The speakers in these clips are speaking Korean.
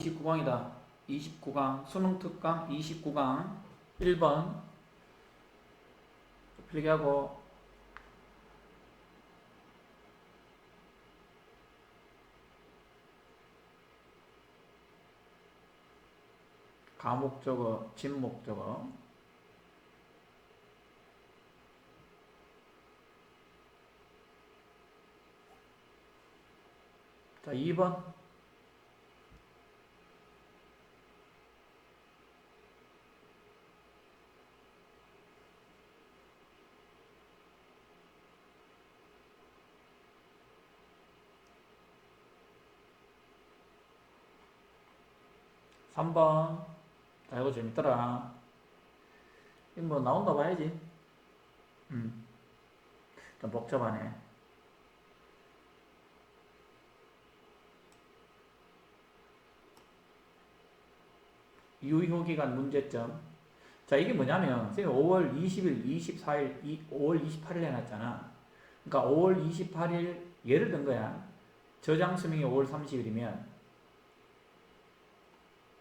29강이다. 29강 수능 특강 29강 1번. 필기하고. 가목적어, 진목 적어. 자 2번 삼번자 이거 재밌더라. 이거 뭐 나온다 봐야지. 음. 좀 복잡하네. 유효기간 문제점. 자 이게 뭐냐면 선생님 5월 20일, 24일, 이- 5월 28일 해놨잖아. 그러니까 5월 28일 예를 든 거야. 저장 수명이 5월 30일이면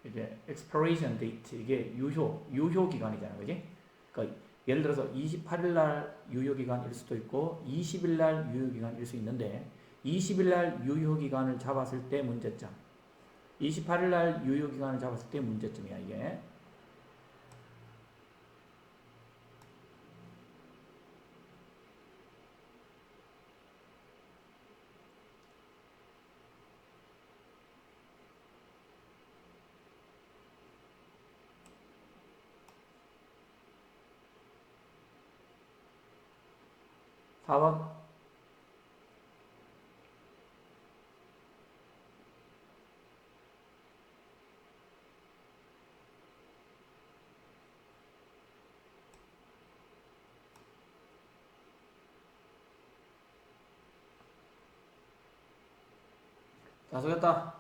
이제 expiration date 이게 유효 유효 기간이잖아, 그지? 그러니까 예를 들어서 28일 날 유효 기간일 수도 있고 20일 날 유효 기간일 수 있는데 20일 날 유효 기간을 잡았을 때 문제점. 28일 날 유효 기간을 잡았을 때 문제점이야 이게. 사번 자, 수고했다.